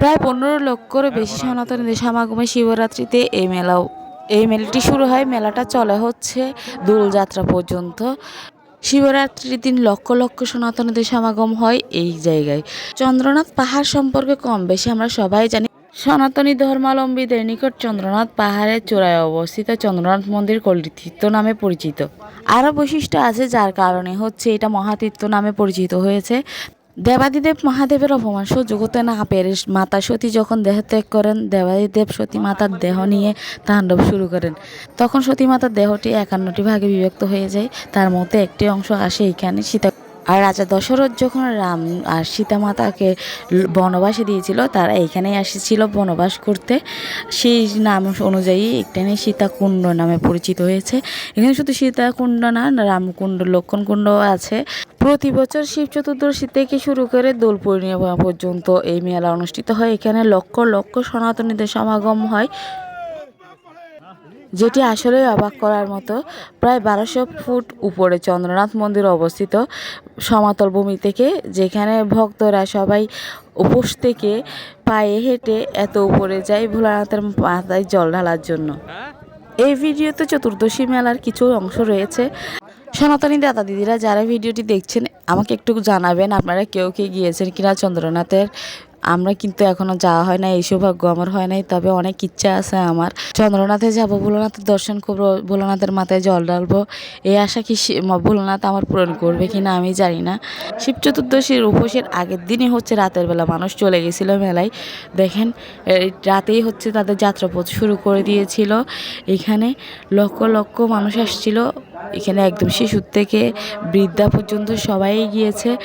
প্রায় পনেরো লক্ষর বেশি সনাতনীদের সমাগমে শিবরাত্রিতে এই মেলাও এই মেলাটি শুরু হয় মেলাটা চলে হচ্ছে দোলযাত্রা পর্যন্ত। শিবরাত্রির দিন লক্ষ লক্ষ সনাতনীদের সমাগম হয় এই জায়গায়। চন্দ্রনাথ পাহাড় সম্পর্কে কম বেশি আমরা সবাই জানি। সনাতনী ধর্মাবলম্বীদের নিকট চন্দ্রনাথ পাহাড়ের চূড়ায় অবস্থিত চন্দ্রনাথ মন্দির কল্লিতীর্থ নামে পরিচিত। আরও বৈশিষ্ট্য আছে যার কারণে হচ্ছে এটা মহাতীর্থ নামে পরিচিত হয়েছে। দেবাদিদেব মহাদেবের অপমান সহ্য করতে না পেরে মাতা সতী যখন দেহত্যাগ করেন, দেবাদিদেব সতী মাতার দেহ নিয়ে তাণ্ডব শুরু করেন। তখন সতী মাতার দেহটি একান্নটি ভাগে বিভক্ত হয়ে যায়। তার মধ্যে একটি অংশ আসে এখানে সীতা। আর রাজা দশরথ যখন রাম আর সীতা মাতাকে বনবাসে দিয়েছিল, তারা এখানেই এসেছিল বনবাস করতে। সেই নাম অনুযায়ী এখানে সীতাকুণ্ড নামে পরিচিত হয়েছে। এখানে শুধু সীতাকুণ্ড না, রামকুণ্ড, লক্ষণকুণ্ড আছে। প্রতি বছর শিব চতুর্দশী থেকে শুরু করে দোল পূর্ণিমা পর্যন্ত এই মেলা অনুষ্ঠিত হয়। এখানে লক্ষ লক্ষ সনাতনীদের সমাগম হয়, যেটি আসলে অবাক করার মতো। প্রায় বারোশো ফুট উপরে চন্দ্রনাথ মন্দির অবস্থিত। সমাতল ভূমি থেকে যেখানে ভক্তরা সবাই উপোস থেকে পায়ে হেঁটে এত উপরে যায় ভোলানাথের মাথায় জল ঢালার জন্য। এই ভিডিওতে চতুর্দশী মেলার কিছু অংশ রয়েছে। সনাতনী দাদা দিদিরা যারা ভিডিওটি দেখছেন, আমাকে একটু জানাবেন, আপনারা কেউ কে গিয়েছেন কিনা চন্দ্রনাথের? আমরা কিন্তু এখনও যাওয়া হয় না এই সৌভাগ্য আমার হয় নাই, তবে অনেক ইচ্ছা আছে আমার। চন্দ্রনাথে যাব, ভোলানাথের দর্শন করব ভোলানাথের মাথায় জল ঢালবো। এই আশা কি ভোলানাথ আমার পূরণ করবে কিনা আমি জানি না। শিব চতুর্দশীর উপোসের আগের দিনই হচ্ছে রাতের বেলা মানুষ চলে গেছিল মেলায়। দেখেন রাতেই হচ্ছে তাদের যাত্রাপথ শুরু করে দিয়েছিল। এখানে লক্ষ লক্ষ মানুষ আসছিল। এখানে একদম শিশুর থেকে বৃদ্ধা পর্যন্ত সবাই গিয়েছে।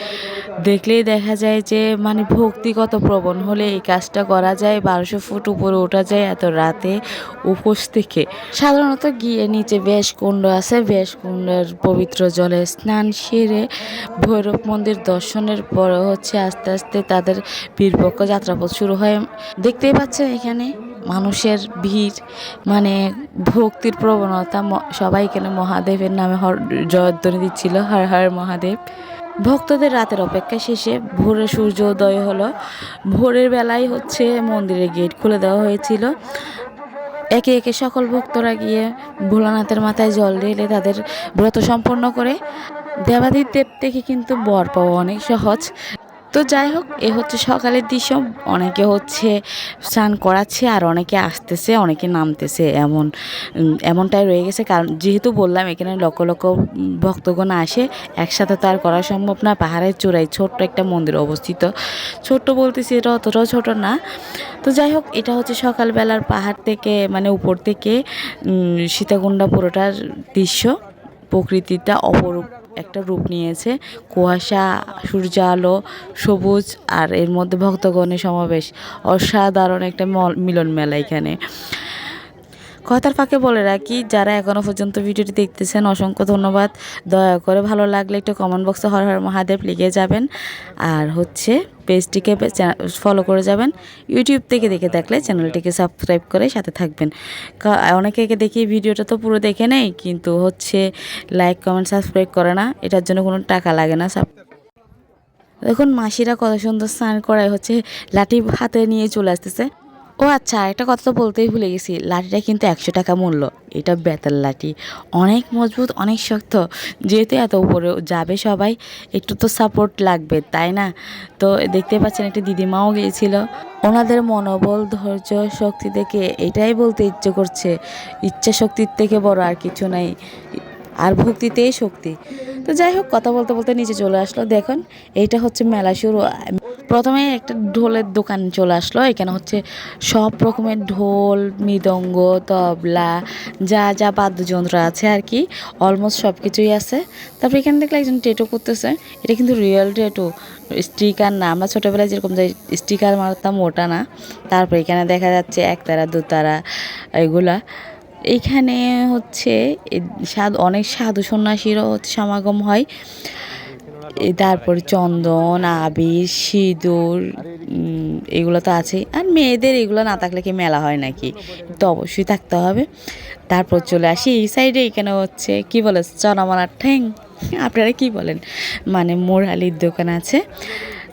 দেখলেই দেখা যায় যে মানে ভক্তিগত প্রবণ। হলে এই কাজটা করা যায়, বারোশো ফুট উপরে ওঠা যায় এত রাতে উপোস থেকে। সাধারণত গিয়ে নিচে বেশ কুণ্ড আছে। বেশ কুণ্ডের পবিত্র জলে স্নান সেরে ভৈরব মন্দির দর্শনের পরে হচ্ছে আস্তে আস্তে তাদের বীরপক্ষ যাত্রাপথ শুরু হয়। দেখতেই পাচ্ছেন এখানে? মানুষের ভিড় মানে ভক্তির প্রবণতা সবাই এখানে মহাদেবের নামে হর, জয়ধ্বনি দিচ্ছিল, হর হর মহাদেব। ভক্তদের রাতের অপেক্ষা শেষে ভোরে সূর্যোদয় হলো। ভোরের বেলায় হচ্ছে মন্দিরের গেট খুলে দেওয়া হয়েছিল। একে একে সকল ভক্তরা গিয়ে ভোলানাথের মাথায় জল ঢেলে তাদের ব্রত সম্পন্ন করে। দেবাদিদেব থেকে কিন্তু বর পাওয়া অনেক সহজ। তো যাই হোক, এ হচ্ছে সকালের দৃশ্য। অনেকে হচ্ছে স্নান করাচ্ছে আর অনেকে আসতেছে, অনেকে নামতেছে এমন এমনটাই রয়ে গেছে। কারণ যেহেতু বললাম, এখানে লক্ষ লক্ষ ভক্তগণ আসে, একসাথে তো আর করা সম্ভব না। পাহাড়ের চূড়ায় ছোট্ট একটা মন্দির অবস্থিত। ছোট্ট বলতেছি, এটা অতটাও ছোট না। তো যাই হোক, এটা হচ্ছে সকালবেলার পাহাড় থেকে মানে উপর থেকে সীতাকুণ্ডা পুরোটার দৃশ্য। প্রকৃতিটা অপরূপ একটা রূপ নিয়েছে। কুয়াশা সূর্য আলো সবুজ আর এর মধ্যে ভক্তগণের সমাবেশ। অসাধারণ একটা মল- মিলন মেলা এখানে। কথার ফাঁকে বলে রাখি, যারা এখনও পর্যন্ত ভিডিওটি দেখতেছেন, অসংখ্য ধন্যবাদ। দয়া করে ভালো লাগলে একটু কমেন্ট বক্সে হর হর মহাদেব লিখে যাবেন। আর হচ্ছে পেজটিকে ফলো করে যাবেন। ইউটিউব থেকে দেখে থাকলে চ্যানেলটিকে সাবস্ক্রাইব করে সাথে থাকবেন। অনেকে দেখি ভিডিওটা তো পুরো দেখে নেই, কিন্তু হচ্ছে লাইক কমেন্ট সাবস্ক্রাইব করে না। এটার জন্য কোনো টাকা লাগে না। সাব দেখুন মাসিরা কত সুন্দর স্নান করায় হচ্ছে, লাঠি হাতে নিয়ে চলে আসতেছে। ও আচ্ছা একটা কথা তো বলতেই ভুলে গেছি। লাঠিটা কিন্তু একশো টাকা মূল্য। এটা বেতার লাঠি। অনেক মজবুত, অনেক শক্ত। যেহেতু এত উপরে যাবে সবাই, একটু তো সাপোর্ট লাগবে, তাই না? তো দেখতে পাচ্ছেন, একটা দিদিমাও গিয়েছিল। ওনাদের মনোবল, ধৈর্য, শক্তি দেখে এটাই বলতে ইচ্ছে করছে। ইচ্ছা শক্তির থেকে বড় আর কিছু নাই। আর ভক্তিতেই শক্তি। তো যাই হোক, কথা বলতে বলতে নিচে চলে আসলো। দেখুন, এইটা হচ্ছে মেলা শুরু। প্রথমে একটা ঢোলের দোকান চলে আসলো। এখানে হচ্ছে সব রকমের ঢোল, মৃদঙ্গ, তবলা, যা যা বাদ্যযন্ত্র আছে আর কি অলমোস্ট সব কিছুই আছে। তারপর এখানে দেখলে একজন টেটু করতেছে। এটা কিন্তু রিয়েল টেটু স্টিকার না। আমরা ছোটোবেলায় যেরকম যাই স্টিকার মারতাম, ওটা না। তারপর এখানে দেখা যাচ্ছে একতারা, দুতারা, এগুলা। এইখানে হচ্ছে সাধু, অনেক সাধু সন্ন্যাসীরও সমাগম হয়। তারপর চন্দন, আবির, সিঁদুর এগুলো তো আছে। আর মেয়েদের এগুলো না থাকলে কি মেলা হয় নাকি? তো অবশ্যই থাকতে হবে। তারপর চলে আসি এই সাইডে এখানে হচ্ছে, কি বলে, চনামানার ঠ্যাং। আপনারা কি বলেন? মানে মোরালির দোকান আছে।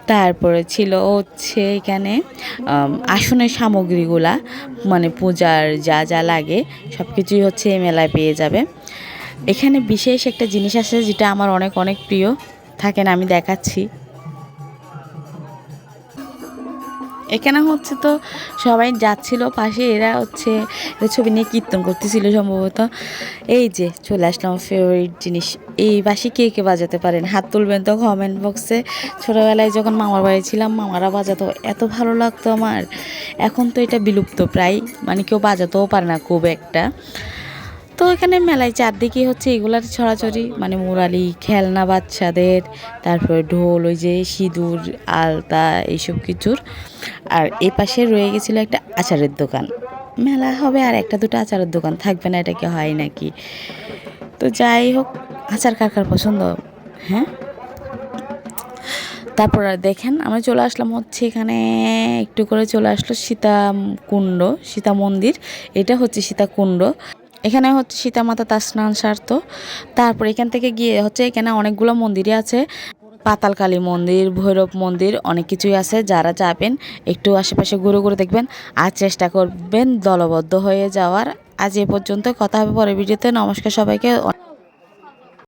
তারপরে ছিল হচ্ছে এখানে আসনের সামগ্রীগুলা মানে পূজার যা যা লাগে সব কিছুই হচ্ছে এই মেলায় পেয়ে যাবে। এখানে বিশেষ একটা জিনিস আছে যেটা আমার অনেক অনেক প্রিয়, থাকেন আমি দেখাচ্ছি। এখানে হচ্ছে তো সবাই যাচ্ছিল, পাশে এরা হচ্ছে ছবি নিয়ে কীর্তন করতেছিল সম্ভবত। এই যে চলে আসলাম ফেভারিট জিনিস। এই বাসি কে কে বাজাতে পারেন? হাত তুলবেন তো কমেন্ট বক্সে ছোটোবেলায় যখন মামার বাড়ি ছিলাম, মামারা বাজাতো। এত ভালো লাগতো আমার। এখন তো এটা বিলুপ্ত প্রায়। মানে কেউ বাজাতেও পারে না খুব একটা। তো এখানে মেলায় চারদিকে হচ্ছে এগুলার ছড়াছড়ি মানে মুরালি, খেলনা বাচ্চাদের, তারপরে ঢোল, ওই যে সিঁদুর, আলতা, এইসব কিছুর। আর এই পাশে রয়ে গেছিল একটা আচারের দোকান। মেলা হবে আর একটা দুটো আচারের দোকান, থাকবে না এটা কি হয় নাকি? তো যাই হোক, আচার কার কার পছন্দ? হ্যাঁ? তারপর দেখেন, আমরা চলে আসলাম হচ্ছে এখানে, একটু করে চলে আসলো সীতা কুণ্ড সীতা মন্দির এটা হচ্ছে সীতা কুণ্ড এখানে হচ্ছে সীতা মাতা তার স্নান সার্থ তারপর এখান থেকে গিয়ে হচ্ছে এখানে অনেকগুলো মন্দিরই আছে। পাতালকালী মন্দির, ভৈরব মন্দির, অনেক কিছুই আছে। যারা যাবেন, একটু আশেপাশে ঘুরে ঘুরে দেখবেন। আর চেষ্টা করবেন দলবদ্ধ হয়ে যাওয়ার। আজ এ পর্যন্ত, কথা হবে পরে ভিডিওতে। নমস্কার সবাইকে।